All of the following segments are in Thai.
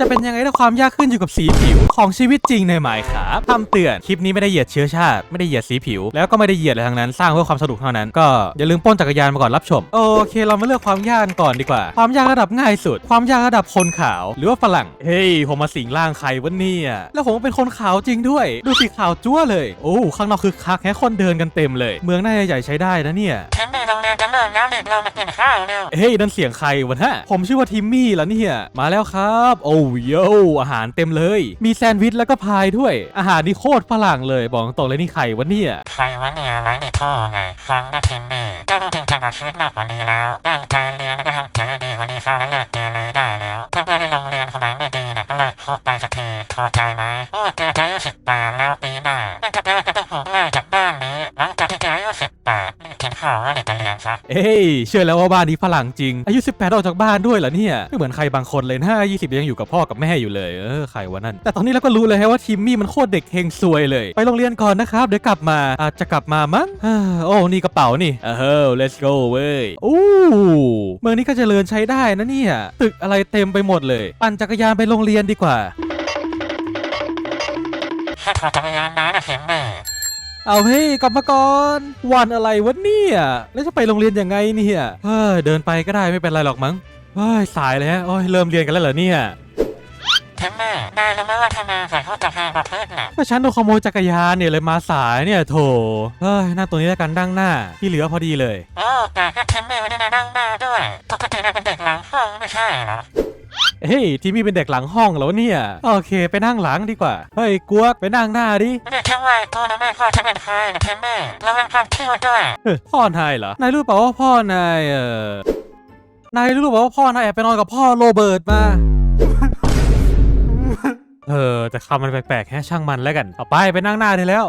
จะเป็นยังไงถ้าความยากขึ้นอยู่กับสีผิวของชีวิตจริงในหมายครับคำเตือน คลิปนี้ไม่ได้เหยียดเชื้อชาติ ไม่ได้เหยียดสีผิว แล้วก็ไม่ได้เหยียดอะไรทั้งนั้น สร้างเพื่อความสนุกเท่านั้น ก็อย่าลืมป้นจักรยานมาก่อนรับชม โอเค เรามาเลือกความยากกันก่อนดีกว่า ความยากระดับง่ายสุด ความยากระดับคนขาว หรือว่าฝรั่ง เฮ้ย ผมมาสิงร่างใครวะเนี่ย แล้วผมเป็นคนขาวจริงด้วย ดูสีขาวจั่วเลย โอ้ ข้างนอกคือคักแค่คนเดินกันเต็มเลย เมืองน่าจะใหญ่ใช้ได้นะเนี่ยฉันในโรงเรียนจะเลิกแล้วเด็กเรามากินข้าวเร็วเฮ้ยนั่นเสียงใครวะฮะผมชื่อว่าทิมมี่แล้วเนี่ยมาแล้วครับโอ้โยอาหารเต็มเลย มีแซนด์วิชแล้วก็พายด้วย อาหารนี่โคตรฝรั่งเลย บอกตรงเลยนี่ใครวะเนี่ยใครวะเนี่ยไรนท่พ่อไงฟังนะเทนนี่ก็ต้องถึงทางกับชีวิตมากกว่านี้แล้วตั้งใจเรียนแล้วก็ทำใจดีกว่านี้ซะแล้วเลิกเรียนเลยได้แล้วถ้าเพื่อนในโรงเรียนคนไหนไม่ดีนะก็เลิกคบไปสักทีพอใจไหมโอ้แกจะอายุสิบแปดแล้วปีหน้านั่นก็แปลว่าแกต้องถูกไล่จากบ้านนี้หลังจากที่แกอายุสิบ เขียนข่าวว่าเด็กจะเรียนซะเอ้ยเชื่อแล้วว่าบ้านนี้ฝรั่งจริง อายุ 18 ออกจากบ้านด้วยเหรอเนี่ย ไม่เหมือนใครบางคนเลยนะ20 ยังอยู่กับพ่อกับแม่อยู่เลย เออ ใครวะนั่น แต่ตอนนี้เราก็รู้เลยฮะว่าทิมมี่มันโคตรเด็กเฮงซวยเลย ไปโรงเรียนก่อนนะครับ เดี๋ยวกลับมา อาจจะกลับมามั้งโอ้ นี่กระเป๋านี่ เออ let's go เว้ยอู้เมืองนี้ก็เจริญใช้ได้นะเนี่ย ตึกอะไรเต็มไปหมดเลย ปั่นจักรยานไปโรงเรียนดีกว่าจักรยานนะเสียงแม่ เอาเฮ้ยกลับมาก่อนวันอะไรวะเนี่ยแล้วจะไปโรงเรียนยังไงเนี่ยเฮ้ยเดินไปก็ได้ไม่เป็นไรหรอกมั้งเฮ้ยสายแล้วโอ้ยเริ่มเรียนกันแล้วเหรอเนี่ยเทนนี่นายรู้ไหมว่าทำไมใส่เข้าจักรยานประเภทน่ะก็ฉันโดนขโมยจักรยานเนี่ยเลยมาสายเนี่ยโถเฮ้ยนั่งตัวนี้แล้วกันดั้งหน้า ที่เหลือพอดีเลยโอ้แต่แค่เทนนี่ไม่ได้นั่งหน้าด้วยปกตินายเป็นเด็กหลังห้องไม่ใช่เหรอ เฮ้ยที่มีเป็นเด็กหลังห้องแล้วเนี่ยโอเคไปนั่งหลังดีกว่าเฮ้ยกวกไปนั่งหน้าดิไม่ได้แค่ว่าตัวนะแม่พ่อจะเป็นใครนะเทนนี่เราเป็นความเที่ยวด้วยเฮ้ยพ่อนายเหรอนายรู้เปล่าว่าพ่อนายเออนายรู้เปล่าว่าพ่อนายแอบไปนอนกับพ่อโรเบิร์ตมาเออแต่คำมันแปลกๆแค่ช่างมันแล้วกันเอาไปไปนั่งหน้าได้แล้ว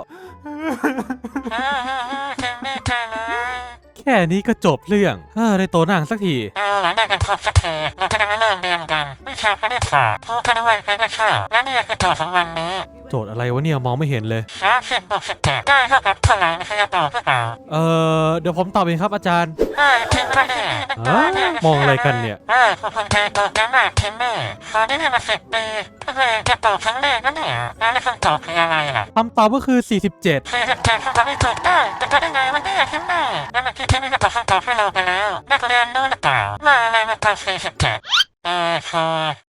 แค่นี้ก็จบเรื่องเออได้โตนังสักทีเออหลังได้กันพอสักทีเราจะได้เริ่มเรียนกันวิชาคณิตศาสตร์พูดกันด้วยใครก็ชอบและนี่คือโจทย์ของวันนี้ โจทย์อะไรวะเนี่ยมองไม่เห็นเลยสามสิบบวกสิบเจ็ดได้เท่ากับเท่าไหร่นะใครจะตอบหรือเปล่าเออเดี๋ยวผมตอบเองครับอาจารย์เฮ้ยเทนนี่ฮะมองอะไรกันเนี่ยเออคนไทยตอบกันมากเทนนี่ขอได้ให้มาสิบปีถ้าเคยจะตอบครั้งแรกก็เนี่ยแล้วคำตอบคืออะไรล่ะคำตอบก็คือ 47สี่สิบเจ็ดคำตอบที่ถูกต้องแต่ก็ได้ไงมันได้ขึ้นได้แล้วเมื่อกี้เทนนี่ก็ตอบคำ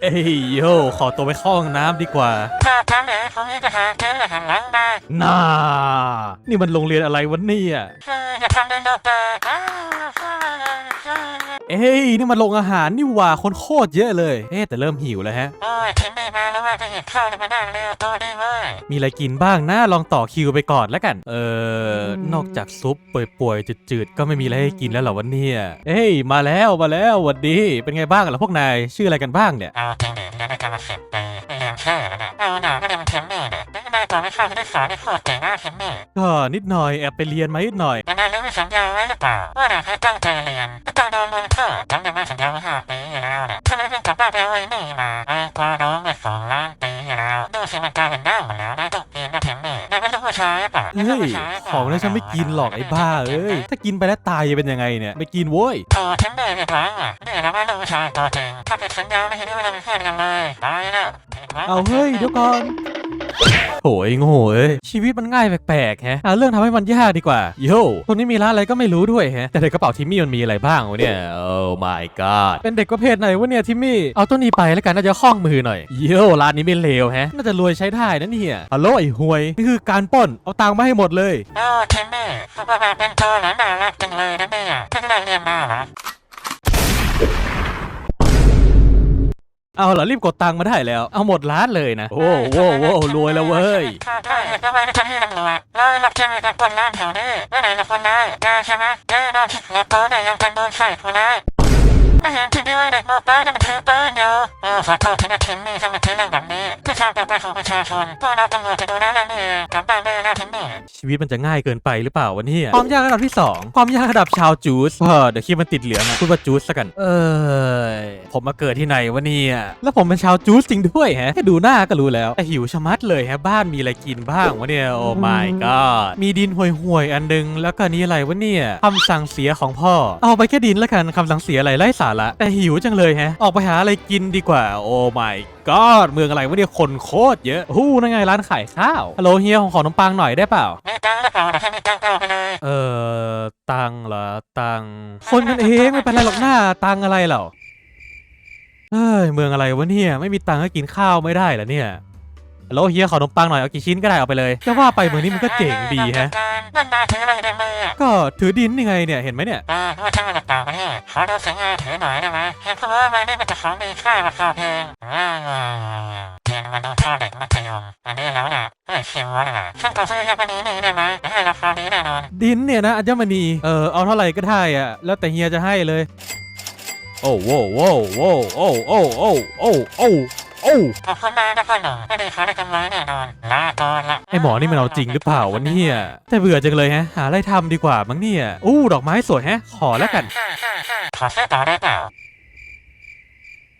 เจ็ดเออพอเอ้ยโยขอตัวไปเข้าห้องน้ำดีกว่าถ้าทำไหนผมมีปัญหาเจอหันหลังได้น่า นี่มันโรงเรียนอะไรวะเนี่ย เอออย่าทำเดินโดดเตะอ้าวอ้าวอ้าวเอ้ยนี่มันโรงอาหารนี่หว่าคนโคตรเยอะเลย เอ๊ะแต่เริ่มหิวแล้วฮะโอ้ยเทนนี่มาแล้วว่าจะเห็นข้าวมานั่งเร็วตัวได้เว้ยมีอะไรกินบ้างนะลองต่อคิวไปก่อนแล้วกัน เออนอกจากซุปป่วยๆจืดๆก็ไม่มีอะไรให้กินแล้วเหรอวะเนี่ยเอ้ยมาแล้วมาแล้วหวัดดีเป็นไงบ้างล่ะพวกนายชื่ออะไรกันบ้างเนี่ยเอาเทนนี่เรียนได้กันมาสิบปีไม่เรียนแค่แล้วนะเอาหน่าก็เรียนเทน นี่เนี่ยแล้วก็นายต่อไม่เข้าคณิตศาสตร์ได้โคตรเก่งมากเทนนี่ก็นิดหน่อยแอบไปเรียนมานิดหน่อยแต่นายรู้มีสัญญาไว้หรือเปล่าว่าหากให้ตั้งใจเรียนก็ต้องโดนลงโทษจำได้ไหมสัญญาไว้ห้าปีอยู่แล้วเนี่ยถ้าไม่เป็นกลับบ้านไปเอาไอ้นี่มาไอ้พอร้องไปสองล้านปีอยู่แล้วดูสิมันกลายเป็นด้ามหมดแล้วนายต้องเรียนนะเทนนี่นายไม่รู้ผู้ชายหรือเปล่าเฮ้ยของนั้นฉันไม่กินหรอกไอ้บ้าเอ้ยถ้ากินไปแล้วตายจะเป็นยังไงเนี่ยไม่กินโว้ยโทรเทนนี่อีกครั้งอะนี่เราไม่รู้ผู้ชายตัวจริงถ้าเป็นสัญญาไม่เห็นว่าเราเป็นเพื่อนกันเลยตายแล้วเอาเฮ้ยเดี๋ยวก่อน โหยโง่เอ้ยชีวิตมันง่ายแปลกๆแฮะหาเรื่องทำให้มันยากดีกว่าโย่ตรงนี้มีร้านอะไรก็ไม่รู้ด้วยแฮะแต่ในกระเป๋าทิมมี่มันมีอะไรบ้างวะเนี่ยโอ้ my god เป็นเด็กประเภทไหนวะเนี่ยทิมมี่เอาตัวนี้ไปแล้วกันน่าจะคล่องมือหน่อยโย่ร้านนี้ไม่เลวแฮะน่าจะรวยใช้ได้นะเนี่ยฮัลโหลไอ้ห่วยนี่คือการปล้นเอาตังค์มาให้หมดเลยโอ้เทนนี่เขาบอกว่าเป็นโทรแล้วน่ารักจังเลยนะเนี่ยเพิ่งได้เรียนมาเหรอ เอาเหรอรีบกดตังค์มาได้แล้ว เอาหมดร้านเลยนะ โอ้โว้โว้รวยแล้วเว้ยถ้าได้ก็ไปที่ที่ตำรวจแล้วรับแจ้งจากคนร้านแถวนี้ว่าไหนละคนร้ายแกใช่ไหมแกโดนแล้วโต๊ะเนี่ยยังเป็นโดนใส่คนร้าย ไม่เห็นที่ด้วยเด็กมป้าจะมาถือปืนอยู่เออขอโทษที่นาทิมมี่ทำมาถือเรื่องแบบนี้เพื่อความปลอดภัยของประชาชนพวกเราตำรวจจะดูแลเรื่องนี้เองกลับบ้านได้แล้วทิมมี่ชีวิตมันจะง่ายเกินไปหรือเปล่าวะเนี่ยความยากระดับที่ 2 ความยากระดับชาวจูสเออเดี๋ยวคิดมันติดเหลืองอะพูดว่าจูสละกัน เอ้ยผมมาเกิดที่ไหนวะเนี่ยแล้วผมเป็นชาวจูสจริงด้วยแฮะแค่ดูหน้าก็รู้แล้วแต่หิวชะมัดเลยฮะบ้านมีอะไรกินบ้างวะเนี่ยโอ้ my god มีดินห่วยๆอันนึงแล้วก็นี่อะไรวะเนี่ยคำสั่งเสียของพ่อ เอาไปแค่ดินแล้วกันคำสั่งเสียอะไรไร้สาระแต่หิวจังเลยแฮะ ออกไปหาอะไรกินดีกว่า โอ้ my god เมืองอะไรวะเนี่ยคนโคตรเยอะฮู้นั่นไงร้านขายข้าว ฮัลโหลเฮียของขอนมปังหน่อยได้เปล่ามีตังค์หรือเปล่าเดี๋ยวให้มีตังค์เออตังเหรอ ตัง คนกันเองไม่เป็นไรหรอกหน้า ตังอะไรเหรอเอ้ย เมืองอะไรวะเนี่ย ไม่มีตังก็กินข้าวไม่ได้เหรอเนี่ยฮัลโหลเฮียขอนมปังหน่อย เอากี่ชิ้นก็ได้เอาไปเลย จะว่าไปเมืองนี้มันก็เจ๋งดีแฮะ นั่นนาถืออะไรในมือก็ถือดินนี่ไงเนี่ยเห็นไหมเนี่ยอ่าว่าช่างต่างประเทศขอดูสัญญาถือหน่อยได้ไหมเห็นเขาว่ามันนี่มันจะของมีค่าราคาแพงอ่าเทียนมันดูท่าเด็กมัธยมอันนี้แล้วน่ะเฮ้ยชิมวะน่ะช่างต่อซื้อแค่คนนี้นี่ได้ไหมให้ราคานี้แน่นอนดินเนี่ยนะอัญมณีเออเอาเท่าไหร่ก็ได้อะแล้วแต่เฮียจะให้เลยโอ้โว้โว้โว้โอ้โอ้โอ้โอ้ โอ้โอ้ขอบคุณมากนะพ่อหนุ่มไม่ได้ขอได้กำไรแน่นอนลาก่อนละไอหมอนี่มันเอาจริงหรือเปล่าวะเนี่ยแต่เบื่อจังเลยฮะ หาอะไรทำดีกว่ามั้งเนี่ยอู้ดอกไม้สวยแฮะ ขอแล้วกัน ขอซื้อต่อได้เปล่า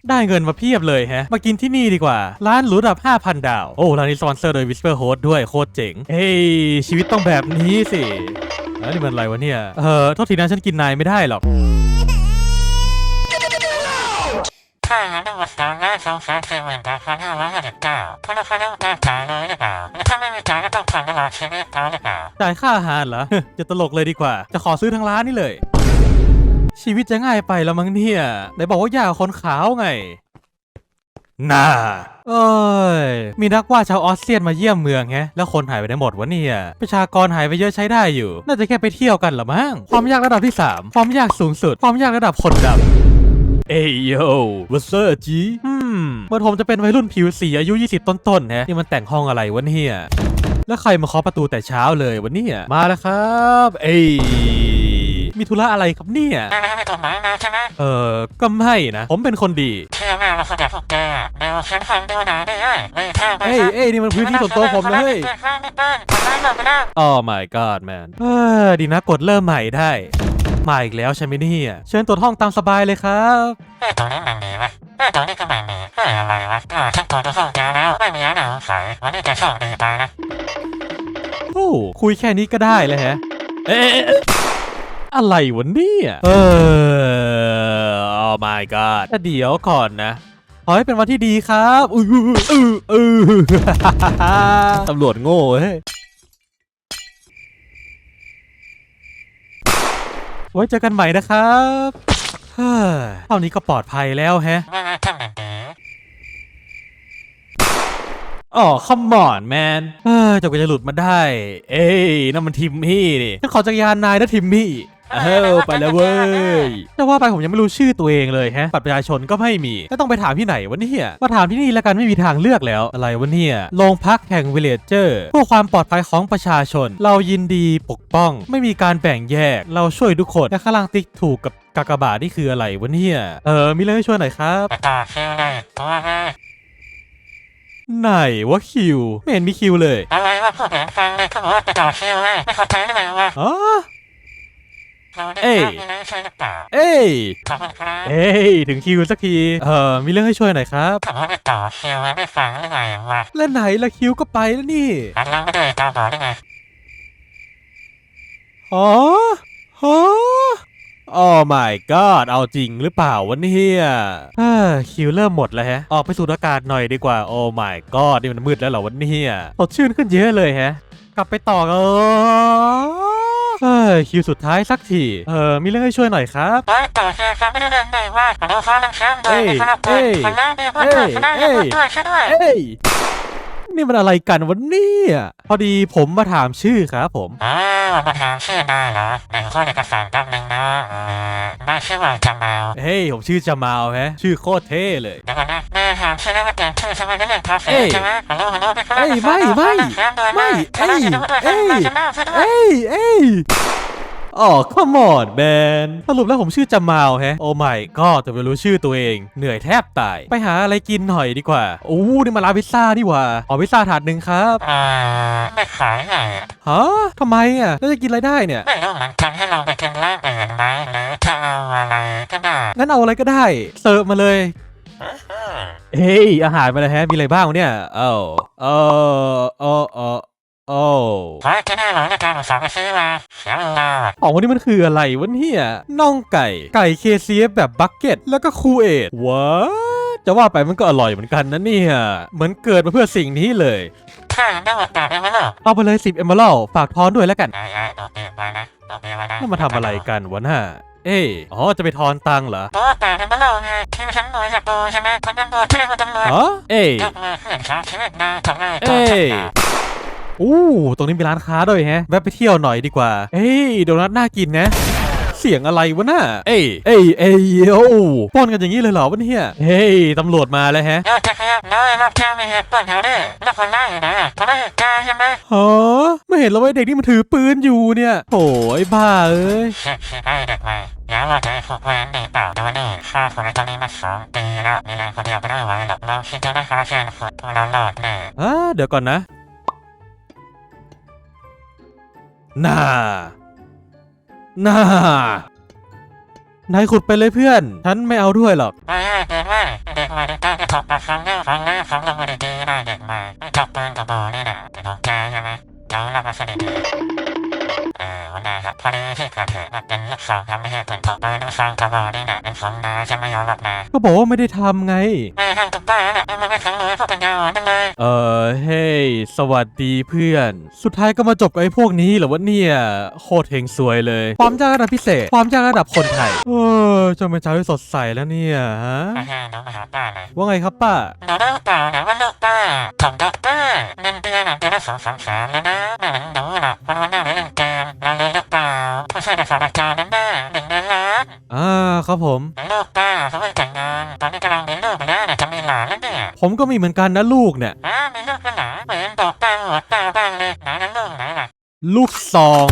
ได้เงินมาเพียบเลยแฮะ มากินที่นี่ดีกว่า ร้านหรูระดับ 5,000 ดาว โอ้ ร้านนี้สปอนเซอร์โดย Whisper Host ด้วยโคตรเจ๋ง เฮ้ย ชีวิตต้องแบบนี้สิเอ้ยนี่มันอะไรวะเนี่ย เออโทษทีนะฉันกินนายไม่ได้หรอก ถ้างั้นต้องมาสามล้าสองแสนสี่หมื่นแปดพันห้าร้อยห้าสิบเก้าพนักงานต้องการจ่ายเลยหรือเปล่าถ้าไม่มีจ่ายก็ต้องผ่อนตลอดชีวิตเอาหรือเปล่าจ่ายค่าอาหารเหรอ จะตลกเลยดีกว่า จะขอซื้อทั้งร้านนี่เลย ชีวิตจะง่ายไปแล้วมั้งเนี่ยไหนบอกว่าอยากคนขาวไงน่าเอ้ย มีนักวาดชาวออสเตรียนมาเยี่ยมเมืองแฮะ แล้วคนหายไปไหนหมดวะเนี่ย ประชากรหายไปเยอะใช้ได้อยู่ น่าจะแค่ไปเที่ยวกันละมั้ง ความยากระดับที่ 3 ความยากสูงสุด ความยากระดับคนดำ เอ้ยโยวัสเซอร์จีอืมเหมื่อนผมจะเป็นวัยรุ่นผิวสีอายุ 20 ต้นๆฮะนี่มันแต่งห้องอะไรวะเนี่ยแล้วใครมาเคาะประตูแต่เช้าเลยวันนี้มาแล้วครับ เอ้ยมีธุระอะไรครับเนี่ยไม่ไม่ไม่กฎหมายนะใช่ไหมเออก็ไม่นะ ผมเป็นคนดีเชื่อแม่เราคนเดียวพวกแกเดี๋ยวฉันฟังดูหน่อยได้ไหมเฮ้ยถ้าไปเอ้ยเอ้ยนี่มันพื้นที่ส่วนตัวผมนะเฮ้ยไม่เปิ้ลไม่เปิ้ลทำไมหลบไปแล้ว Oh my god man เออดีนะกดเริ่มใหม่ได้ มาอีกแล้วใช่ไหมเนี่ยเชิญตรวจห้องตามสบายเลยครับเฮ้ยตรงนี้มันมีไหมเฮ้ยตรงนี้ก็ไม่มีเฮ้ยอะไรวะก็ฉันตรวจทุกห้องแกแล้วไม่มีอะไรสงสัยวันนี้แกโชคดีไปนะโอ้คุยแค่นี้ก็ได้เลยฮะเอ๊ะอะไรวะเนี่ยเออ Oh my god แต่เดี๋ยวก่อนนะขอให้เป็นวันที่ดีครับอืออืออือตำรวจโง่เฮ้ย ไว้เจอกันใหม่นะครับเฮ้เท่านี้ก็ปลอดภัยแล้วแฮะอ๋อคอมมอนแมนเฮ้จะกว่าจะหลุดมาได้ เอ้ยนั่นมันทิมมี่นี่ฉันขอจักรยานนายนะทิมมี่ เอ้าไปแล้วเว้ยจะว่าไปผมยังไม่รู้ชื่อตัวเองเลยแฮะบัตรประชาชนก็ไม่มีแล้วต้องไปถามที่ไหนวะเนี่ยมาถามที่นี่แล้วกันไม่มีทางเลือกแล้วอะไรวะเนี่ยโรงพักแห่งวิลเลจเจอร์เพื่อความปลอดภัยของประชาชน เรายินดีปกป้อง ไม่มีการแบ่งแยก เราช่วยทุกคนและข้างล่างติ๊กถูกกับกากบาทนี่คืออะไรวะเนี่ยเออมีเรื่องให้ช่วยหน่อยครับไปต่อคิวเลยตัวไงไหนวะคิวไม่เห็นมีคิวเลยอะไรวะพูดเหมือนฟังเลยเขาบอกว่าไปต่อคิวเลยไม่เข้าใจได้ไงวะอ๋อเราได้ เอ้ยทำอะไรใช่หรือเปล่าเอ้ยขอบคุณครับเอ้ย ถึงคิวสักที เอ่อ มีเรื่องให้ช่วยหน่อยครับเขาบอกว่าไปต่อคิวแล้วไม่ฟังหรือไงวะแล้วไหนละคิวก็ไปแล้วนี่อันเราไม่ได้ตาบอดได้ไงอ๋อฮะโอ้ my god เอาจริงหรือเปล่าวะเนี่ยเฮ้ยคิวเริ่มหมดแล้วแฮะ ออกไปสูดอากาศหน่อยดีกว่า โอ้ my god นี่มันมืดแล้วเหรอวันนี้สดชื่นขึ้นเยอะเลยแฮะ กลับไปต่อกัน เฮ้ยคิวสุดท้ายสักที เออมีเรื่องให้ช่วยหน่อยครับเฮ้ยต่อคิวครับไม่ได้เรื่องไหนวะขอโทษครับลังแชมป์ด้วยเอ้ยไม่สนับสเอ้นุนยค นนั้นดีเพื่อนด้วยคนนั้นดีเอ้ยเพื่อนด้วยช่วยด้วยเอ้ยนี่มันอะไรกันวันนี้พอดีผมมาถามชื่อครับผมอ่ามาถามชื่อนายเหรอไหนข้อเอกสารแป๊บนึงนะเอ่อนายชื่อว่าจำเอาเฮ้ยผมชื่อจามาวฮะชื่อโคตรเท่เลยเดี๋ยวก่อนนะนายถามชื่อแล้วมาแต่งชื่อใช่ไหมเรื่องภาษีเอ้ยใช่ไหมฮัลโหลฮัลโหลพี่คนเอ้ยไม่ไม่ไม่เอ้ยเอ้ยเอ้ยเอ้ยเอ้ยอ๋อ come on man สรุปแล้วผมชื่อจามาวแฮะ โอ้ไม่ก็แต่ไม่รู้ชื่อตัวเอง เหนื่อยแทบตาย ไปหาอะไรกินหน่อยดีกว่า โอ้นี่มาลานพิซซ่านี่หว่า ขอพิซซ่าถาดหนึ่งครับ อ่าไม่ขายไงฮะทำไมอะ แล้วจะกินอะไรได้เนี่ย ไม่รู้เหมือนกันให้เราไปกินร้านอื่นไหมหรือจะเอาอะไรก็ได้งั้นเอาอะไรก็ได้ เสิร์ฟมาเลย เฮ้ย อาหารมาแล้วแฮะ มีอะไรบ้างวะเนี่ย เอ้าเออเออเออ โอ้ขอให้กินได้หรอในการอุตส่าห์ไปซื้อมาเสียเวลาของวันนี้มันคืออะไรวะเนี่ยน่องไก่ ไก่ KCF แบบบักเก็ต แล้วก็คูเอทว้าจะว่าไปมันก็อร่อยเหมือนกันนะเนี่ย เหมือนเกิดมาเพื่อสิ่งนี้เลยถ้าได้โอกาสได้ไหมล่ะเอาไปเลย10เอมเบลฝากทอนด้วยแล้วกันไอ้ไอ้ตัวเปียกไปนะตัวเปียกไปนะแล้วมาทำอะไรกันวะน่ะเอ้อ๋อ จะไปทอนตังค์เหรอตัวแต่ได้ไหมล่ะไงที่ฉันรวยจากตัวใช่ไหมคนตำรวจที่เป็นคนตำรวจฮะเอ้ยยกมือขึ้นครับชีวิตนายเอ้ฉันย อู้ตรงนี้มีร้านค้าด้วยแฮะแวะไปเที่ยวหน่อยดีกว่า เอ้ยโดนัทน่ากินนะเสียงอะไรวะน่ะ เอ้ย เอ้ย เอ้ยโอ้ปล้นกันอย่างนี้เลยเหรอวะเนี่ย เฮ้ย ตำรวจมาแล้วฮะเดี๋ยวจะไม่เหตุเปิดแถวนี้แล้วไล่อยู่ไหนอะเขาไม่เหตุการณ์ใช่ไหมฮะไม่เห็นแล้วว่าเด็กที่มันถือปืนอยู่เนี่ยโอ้ยบ้าเอ้ยเช็คเช็คได้เด็กใหม่อย่าว่าจะให้พวกแว้นดีเปล่าแต่ว่านี่ฆ่าคนในตอนนี้มาสองปีแล้วมีแรงคนเดียวไม่ได้ไหวหรอกเราคิดจะได้ฆ่าเชิญคนพวเรารอดแน่อ่าเดี๋ยวก่อนนะ น่า น่านายขุดไปเลยเพื่อน ฉันไม่เอาด้วยหรอกไม่ให้ เด็กใหม่เด็กใหม่ต้องจะถกปากครั้งแรกครั้งแรกครั้งลงมาดีๆนะเด็กใหม่ไม่ถกปืนกับบอลนี่แหละเป็นของแกใช่ไหมเดี๋ยวเรามาสนิทดีเออวันนี้ครับพอดีที่เกิดเหตุมันเป็นลูกซองครับไม่ใช่ปืนถกปืนลูกซองกับบอลนี่แหละเป็นของนาจะไม่ยอมรับนาก็บอกว่าไม่ได้ทำไงไม่ทำกับบ้านน่ะมันไม่ทั้งเลยพวกปัญญาอ่อนจังเลยเออเฮ้ยสวัสดีเพื่อน สุดท้ายก็มาจบกับไอ้พวกนี้เหรอวะเนี่ยโคตรเฮงซวยเลย ความยากระดับพิเศษ ความยากระดับคนไทยเออจนเป็นเช้าที่สดใสแล้วเนี่ยฮะอาหารน้องมาหาป้าเลยว่าไงครับป้าหนูรู้เปล่านะว่าลูกป้าของด็อกเตอร์เงินเดือนอะเดือนละสองสามแสนเลยนะไม่เหมือนหนูหรอกวันวันๆหน้าไม่เล่นเกมนได้หรือเปล่าผู้ช่วยศาสตราจารย์นั้นน่ะหนึ่งในล้านอ่าครับผม ลูกป้าเขาไม่แต่งงานตอนนี้กำลังเลี้ยงลูกไปแล้วเนี่จะมีหลานแล้วเนี่ยผมก็มีเหมือนกันนะลูกเนี่ย อ้ามีลูกเป็นหลานเหมือนตอกตาหัวตาบ้างเลยไหนนั้นลูกไหนล่ะ ลูกซอง